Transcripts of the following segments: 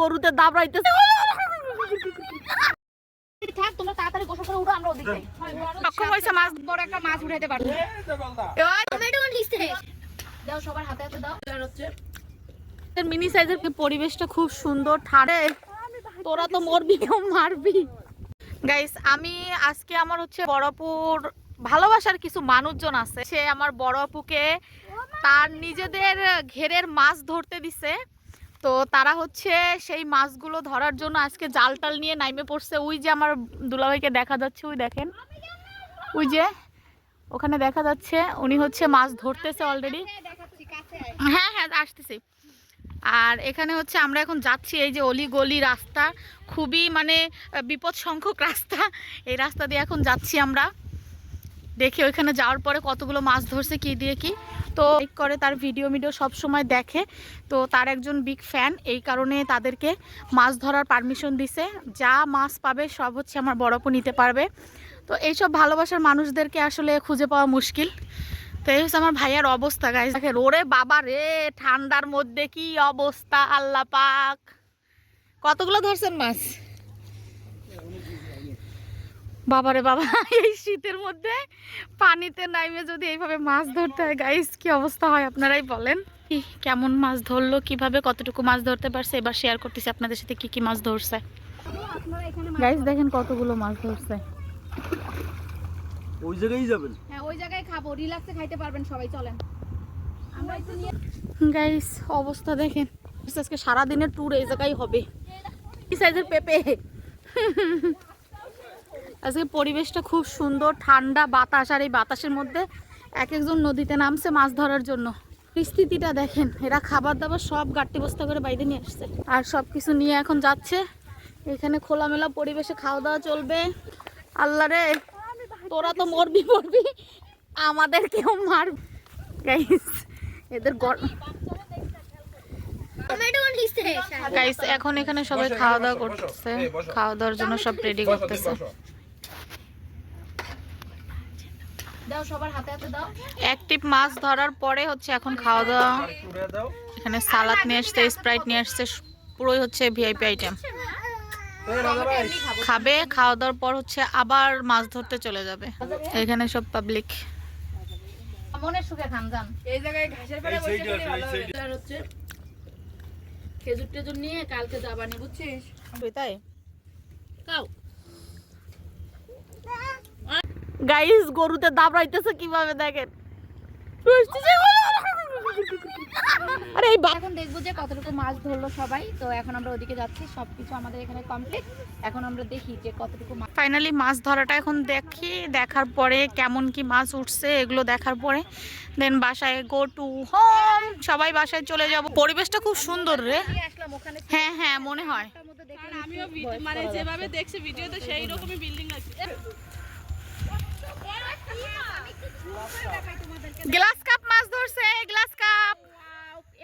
গরুতে দাবড়াইতেছে। থাক তোমরা তাড়াতাড়ি গোসল করে উঠো আমরা ওদিক যাই। সক্ষম হয়েছে মাছ বড় একটা মাছ উঠাইতে পারব। দাও সবার হাতে হাতে দাও। মিনি সাইজের পরিবেশটা খুব সুন্দর ঠাড়ে? তোরা তো মরবি কেউ মারবি। গাইস আমি আজকে আমার হচ্ছে বড়পুর ভালোবাসার কিছু মানুষজন আছে। সে আমার বড় আপুকে তার নিজেদের ঘেরের মাছ ধরতে দিছে। তো তারা হচ্ছে সেই মাছগুলো ধরার জন্য আজকে জাল টাল নিয়ে নাইমে পড়ছে। ওই যে আমার দুলাভাইকে দেখা যাচ্ছে, ওই দেখেন। ওই যে ওখানে দেখা যাচ্ছে উনি হচ্ছে মাছ ধরতেছে অলরেডি হ্যাঁ হ্যাঁ আসতেছি। আর এখানে হচ্ছে আমরা এখন যাচ্ছি এই যে অলি গলি রাস্তা। খুবই মানে বিপদ সংখ্যক রাস্তা। এই রাস্তা দিয়ে এখন যাচ্ছি আমরা। দেখি ওইখানে যাওয়ার পরে কতগুলো মাছ ধরছে কি দিয়ে কি। তো লাইক করে, তার ভিডিও মিডিও সব সময় দেখে। তো তার একজন বিগ ফ্যান এই কারণে তাদেরকে মাছ ধরার পারমিশন দিছে। যা মাছ পাবে সব হচ্ছে আমার বড়পু নিতে পারবে। তো এইসব ভালোবাসার মানুষদেরকে আসলে খুঁজে পাওয়া মুশকিল। তো এই হচ্ছে আমার ভাইয়ার অবস্থা গাইজ দেখে ওরে বাবা রে, ঠান্ডার মধ্যে কি অবস্থা, আল্লাহ পাক। কতগুলো ধরছেন মাছ? বাবারে বাবা এই শীতের মধ্যে পানিতে নাইমে যদি এইভাবে মাছ ধরতে হয় গাইস কি অবস্থা হয় আপনারাই বলেন। কি কেমন মাছ ধরলো কীভাবে কতটুকু মাছ ধরতে পারছে এবার শেয়ার করতেছি আপনাদের সাথে কি কি মাছ ধরছে। আপনারা এখানে গাইস দেখেন কতগুলো মাছ ধরছে। ওই জায়গায় যাবেন? হ্যাঁ ওই জায়গায় খাব রিল্যাক্সে খাইতে পারবেন সবাই চলেন। আমরা একটু নিয়ে গাইস অবস্থা দেখেন। আজকে সারাদিনের ট্যুর এই জায়গায় হবে। কি সাইজের পেঁপে। আজকে পরিবেশটা খুব সুন্দর, ঠান্ডা বাতাস, আর এই বাতাসের মধ্যে এক একজন নদীতে নামছে মাছ ধরার জন্য। পরিস্থিতিটা দেখেন, এরা খাবার দাবার সব গাট্টি বস্তা করে বাইরে নিয়ে আসছে। আর সব কিছু নিয়ে এখন যাচ্ছে। এখানে খোলামেলা পরিবেশে খাওয়া দাওয়া চলবে। আল্লাহ রে, তোরা তো মরবি মরবি। আমাদের কেউ মার এদের এখন এখানে সবাই খাওয়া দাওয়া করতেছে খাওয়া দাওয়ার জন্য সব রেডি করতেছে। দাও সবার হাতে হাতে দাও। এক মাছ ধরার পরে হচ্ছে এখন খাওয়া দাওয়া। এখানে সালাদ নিয়ে আসছে স্প্রাইট নিয়ে আসছে পুরোই হচ্ছে ভিআইপি আইটেম। খাবে খাওয়া দাওয়ার পর হচ্ছে আবার মাছ ধরতে চলে যাবে। এখানে সব পাবলিক। মনের সুখে খান যান। এই জায়গায় ঘাসের পাড়ে বসে সাইডে পড়লে আছে, এই ভালো হবে। হচ্ছে খেজুর টেজুর নিয়ে কালকে যাবানি বুঝছিস? তাই? কাউ। গাইস গরুতে দাবড়াইতেছে কীভাবে দেখেন? আরে এই এখন দেখব যে কতটুকু মাছ ধরলো সবাই। তো এখন আমরা ওদিকে যাচ্ছি সবকিছু আমাদের এখানে কমপ্লিট এখন আমরা দেখি যে কতটুকু মাছ ফাইনালি মাছ ধরাটা এখন দেখি দেখার পরে কেমন কি মাছ উঠছে এগুলো দেখার পরে। দেন বাসায় গো টু হোম সবাই বাসায় চলে যাব। পরিবেশটা খুব সুন্দর রে। হ্যাঁ হ্যাঁ মনে হয়। আমিও মানে যেভাবে দেখছি ভিডিওতে সেই রকমই বিল্ডিং আছে। গ্লাস কাপ মাছ ধরছে গ্লাস কাপ।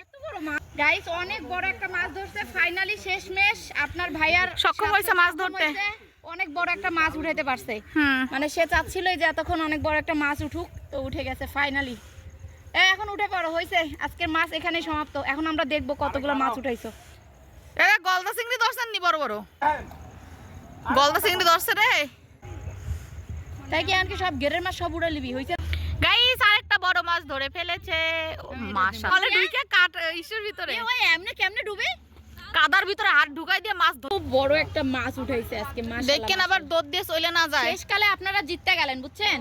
এত বড় মাছ গাইস অনেক বড় একটা মাছ ধরছে। ফাইনালি শেষমেশ আপনার ভাইয়ার সক্ষম হয়েছে মাছ ধরতে। অনেক বড় একটা মাছ উঠাইতে পারছে। মানে সে চাচ্ছিল যে এতক্ষণ অনেক বড় একটা মাছ উঠুক তো উঠে গেছে ফাইনালি এখন উঠে পড়ো হয়েছে আজকের মাছ এখানেই সমাপ্ত। এখন আমরা দেখব কতগুলো মাছ উঠাইছো। গলদা চিংড়ি ধরছেন নি বড়? বড় গলদা চিংড়ি ধরছে রে। তাই কি এমনকি সব গেরের মাছ সব উড়ে লিবি হয়েছে গাইস আরেকটা বড় মাছ ধরে ফেলেছে। মাশা বলে ঢুকে কাট ইসের ভিতরে। ওই এমনি কেমনে ডুবে? কাদার ভিতরে হাত ঢুকাই দিয়ে মাছ খুব বড় একটা মাছ উঠাইছে আজকে মাশাআল্লাহ, দেখেন আবার দৌড় দিয়ে চলে না যায়। শেষকালে আপনারা জিততে গেলেন বুঝছেন?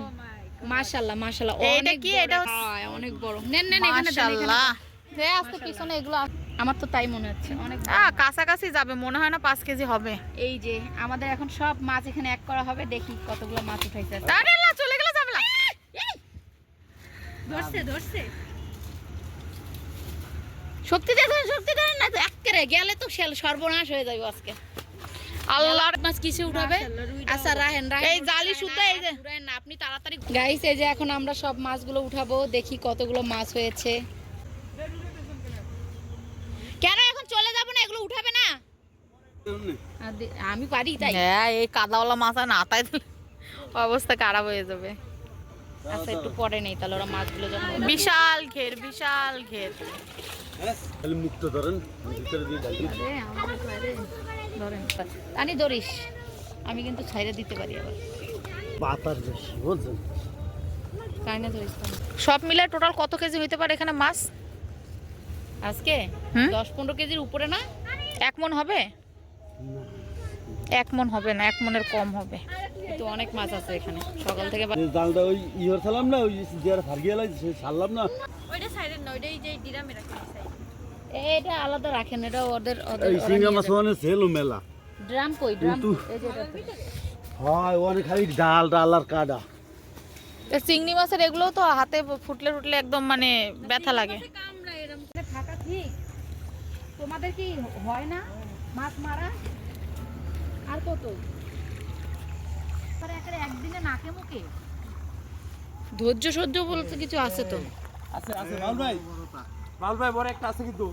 মাশাআল্লাহ মাশাআল্লাহ অনেক কি? বড়। এটা হ্যাঁ, অনেক বড়। নেন নেন এখানে দেন, এখানে মাশাআল্লাহ। দেন। হে আজকে পিছনে এগুলো আমার তো তাই মনে হচ্ছে অনেক কাছাকাছি যাবে মনে হয় না পাঁচ কেজি হবে। এই যে আমাদের এখন সব মাছ এখানে এক করা হবে দেখি কতগুলো মাছ উঠাইছে আল্লাহ, চলে গেলে যাবে না ধরছে ধরছে। শক্তি ধরেন শক্তি ধরেন না তো একেবারে গেলে তো শেল- সর্বনাশ হয়ে যাবে আজকে। আল্লাহর মাছ কিসে উঠাবে? আচ্ছা রাহেন এই জালি সুতা এই যে। না আপনি তাড়াতাড়ি গাইস এই যে এখন আমরা সব মাছগুলো উঠাবো দেখি কতগুলো মাছ হয়েছে কেন এখন চলে যাব না এগুলো উঠাবে না? আমি পারি তাই। হ্যাঁ এই কাদাওয়ালা মাছ আর না তাই অবস্থা খারাপ হয়ে যাবে। আচ্ছা একটু পরে নেই তাহলে ওরা মাছগুলো যখন বিশাল ঘের বিশাল ঘের মুক্ত ধরেন ভিতরে দিয়ে। ধরেন আনি ধরিস। আমি কিন্তু ছাইরে দিতে পারি আবার। বেশি কাইনে ধরিস সব মিলে টোটাল কত কেজি হইতে পারে এখানে মাছ? আজকে? দশ পনেরো কেজির উপরে না? এক মন হবে? এক মন হবে না এক মনের কম হবে। তো অনেক মাছ আছে এখানে। সকাল থেকে জালটা ওই ইহর ছাড়লাম না ওই ফার্গিয়ে লাগছে সে ছাড়লাম না। এটা আলাদা রাখেন এটা ওদের ওদের এই সিঙ্গা মাছ মানে সেলো মেলা। ড্রাম কই? ড্রাম এই যে। হয় অনেক খালি ডাল ডাল আর কাডা চিংড়ি মাছের এগুলো তো হাতে ফুটলে ফুটলে একদম মানে ব্যথা লাগে। তোমাদের কি হয় না মাছ মারা? আর কত? একদিনে নাকে মুখে? ধৈর্য সহ্য বলতে কিছু আছে তো। আছে আছে। লাল ভাই? লাল ভাই বড় একটা আছে কিন্তু।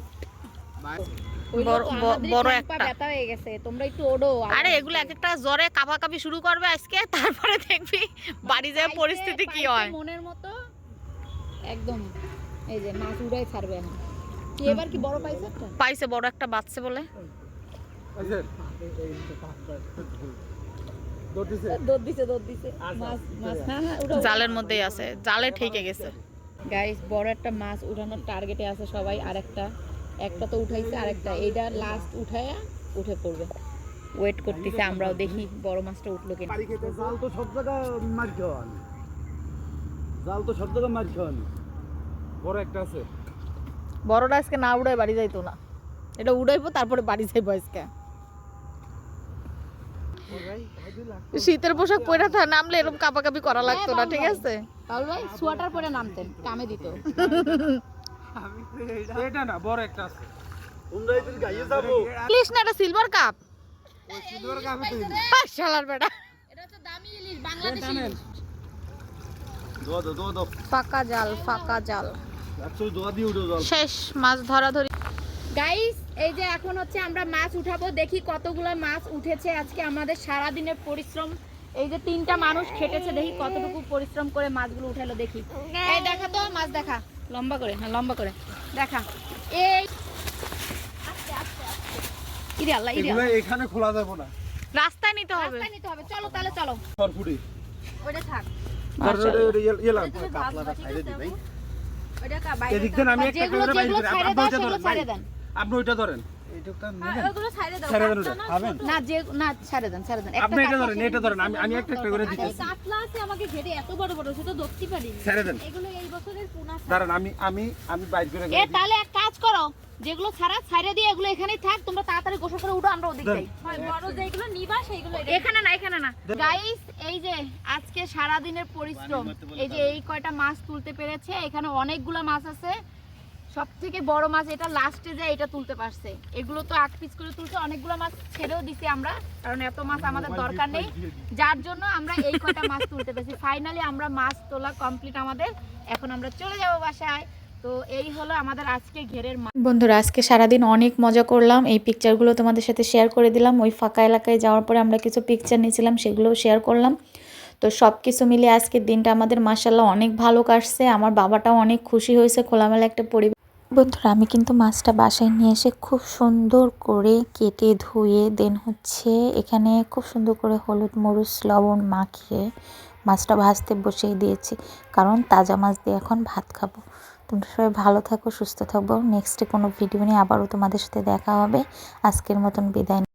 বড়- একটা। ব্যথা হয়ে গেছে তোমরা একটু ওডো। আরে এগুলো এক একটা জ্বরে কাঁপাকাঁপি শুরু করবে আজকে তারপরে দেখবি বাড়ি যায় পরিস্থিতি কি হয়। মনের মতো? একদম। এই যে মাছ উড়াই ছাড়বে এখন। এবার কি বড় পাইছে একটা? পাইছে বড় একটা বাচ্চা বলে। দৌড় দিছে? দৌড় দিছে মাছ মাছ উঠাও জালের মধ্যেই আছে জালে ঠেকে গেছে। গাইস বড় একটা মাছ উঠানোর টার্গেটে আছে সবাই আর একটা একটা তো উঠাইছে আর একটা এইটা লাস্ট উঠায়া উঠে পড়বে। ওয়েট করতেছে আমরাও দেখি বড় মাছটা উঠল কিনা। জাল তো সব জায়গা মার খাওয়ানি জাল তো সব জায়গা মার খাওয়ানি বড় একটা আছে। বড়টা আজকে না উড়াই বাড়ি যাইতো না। এটা উড়াইবো তারপরে বাড়ি যাইবো আজকে। শীতের পোশাক পরে থা নামলে এরকম কাপাকাপি করা লাগতো না ঠিক আছে? তাহলে ভাই সোয়াটার পরে নামতেন কামে দিত। এটা না বড় একটা আছে। তোমরা এদের গাইয়ে যাব প্লিজ না এটা সিলভার কাপ সিলভার কাপে শালার বেটা। ফাঁকা জাল ফাঁকা জাল। একশো দোয়া দিয়ে উঠো জল। শেষ মাছ ধরা ধরি গাইস এই যে এখন হচ্ছে আমরা মাছ উঠাবো দেখি কতগুলো মাছ উঠেছে আজকে আমাদের সারা দিনের পরিশ্রম। এই যে তিনটা মানুষ খেটেছে দেখি কতটুকু পরিশ্রম করে মাছগুলো উঠালো দেখি। এই দেখা তো মাছ দেখা। লম্বা করে হ্যাঁ লম্বা করে। দেখা। এই ইরে আল্লাহ ইরে এগুলো এখানে খোলা যাবে না। রাস্তায় নিতে হবে। রাস্তায় নিতে হবে। চলো তাহলে চলো। সরফুটি ওইটা থাক। এলাম কাতলাটা ছাইড়ে দিই ভাই ওইটা কা- বাইরে এদিক দেন, আমি একটা করে বাইরে আপনি ওইটা ধরেন, ছাইড়ে ভাই। দেন আপনি ওইটা ধরেন ওগুলো ছাইড়ে দাও ছেড়ে দেন ওটা খাবেন না যে না ছাড়ে দেন ছাড়ে দেন। আপনি এটা ধরেন এটা ধরেন আমি আমি একটা একটা করে দিতেছি। কাতলা আছে আমাকে ঘেরে এত বড় বড় সেটা ধরতে পারি ছেড়ে দেন। এগুলো এই বছরের পোনা দাঁড়ান আমি আমি আমি বাইর করে এ তাহলে এক কাজ করো যেগুলো ছাড়া ছাইড়ে দিয়ে এগুলো এখানেই থাক তোমরা তাড়াতাড়ি গোসল করে উঠো আমরা ওদিক যাই। বড় যেগুলো নিবা এখানে না এখানে না। গাইস এই যে আজকে সারা দিনের পরিশ্রম এই যে এই কয়টা মাছ তুলতে পেরেছে এখানে অনেকগুলো মাছ আছে। সব থেকে বড় মাছ এটা লাস্টে যে এটা তুলতে পারছে। এগুলো তো আট পিস করে তুলছে অনেকগুলো মাছ ছেড়েও দিছি আমরা কারণ এত মাছ আমাদের দরকার নেই। যার জন্য আমরা এই কটা মাছ তুলতে পেরেছি। ফাইনালি আমরা মাছ তোলা কমপ্লিট আমাদের। এখন আমরা চলে যাব বাসায়। তো এই হলো আমাদের আজকে ঘেরের মাছ বন্ধুরা আজকে সারাদিন অনেক মজা করলাম। এই পিকচারগুলো তোমাদের সাথে শেয়ার করে দিলাম। ওই ফাঁকা এলাকায় যাওয়ার পরে আমরা কিছু পিকচার নিয়েছিলাম সেগুলোও শেয়ার করলাম। তো সব কিছু মিলে আজকের দিনটা আমাদের মাসাল্লাহ অনেক ভালো কাটছে। আমার বাবাটাও অনেক খুশি হয়েছে। খোলামেলা একটা পরিবেশ বন্ধুরা, আমি কিন্তু মাছটা বাসায় নিয়ে এসে খুব সুন্দর করে কেটে ধুয়ে দেন হচ্ছে এখানে খুব সুন্দর করে হলুদ, মরিচ, লবণ মাখিয়ে মাছটা ভাজতে বসিয়ে দিয়েছি। কারণ তাজা মাছ দিয়ে এখন ভাত খাব। তোমরা সবাই ভালো থাকো, সুস্থ থাকব নেক্সটে কোনো ভিডিও নিয়ে আবারও তোমাদের সাথে দেখা হবে। আজকের মতন বিদায়